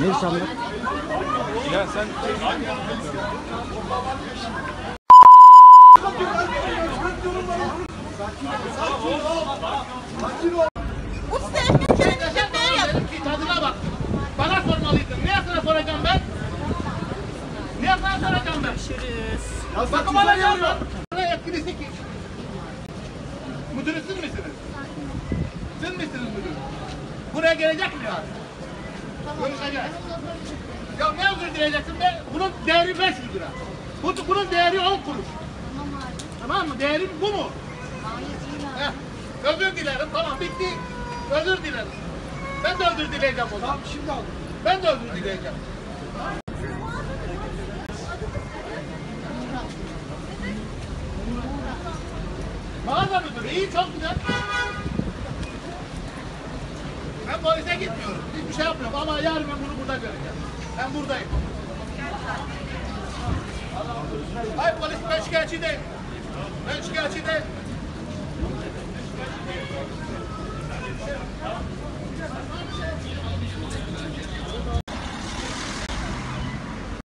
Ne sanırım? Ya sen... Usta ekmek yöneteceğim ben yap. Tadına bak. Bana sormalıydın. Ne yaptığına soracağım ben? Ne yaptığına soracağım ben? Görüşürüz. Bakım alacağım ben. Bana yetkilisi ki. Müdürü siz misiniz? Siz misiniz müdür? Buraya gelecek mi? Görüşeceğiz. Ya ne özür dileyeceksin be? Bunun değeri 500 lira. Bu, bunun değeri 10 kuruş. Tamam mı? Değeri bu mu? Heh. Özür dilerim. Tamam bitti. Özür dilerim. Ben de özür dileyeceğim o zaman. şimdi aldım. Ben de özür dileyeceğim. Mağaza müdürü iyi çok güzel. Ben polise gitmiyorum. Şey yapmıyorum ama yarın ben bunu burada göreceğim. Ben buradayım. Hayır polis ben şikayetçi değilim. Ben şikayetçi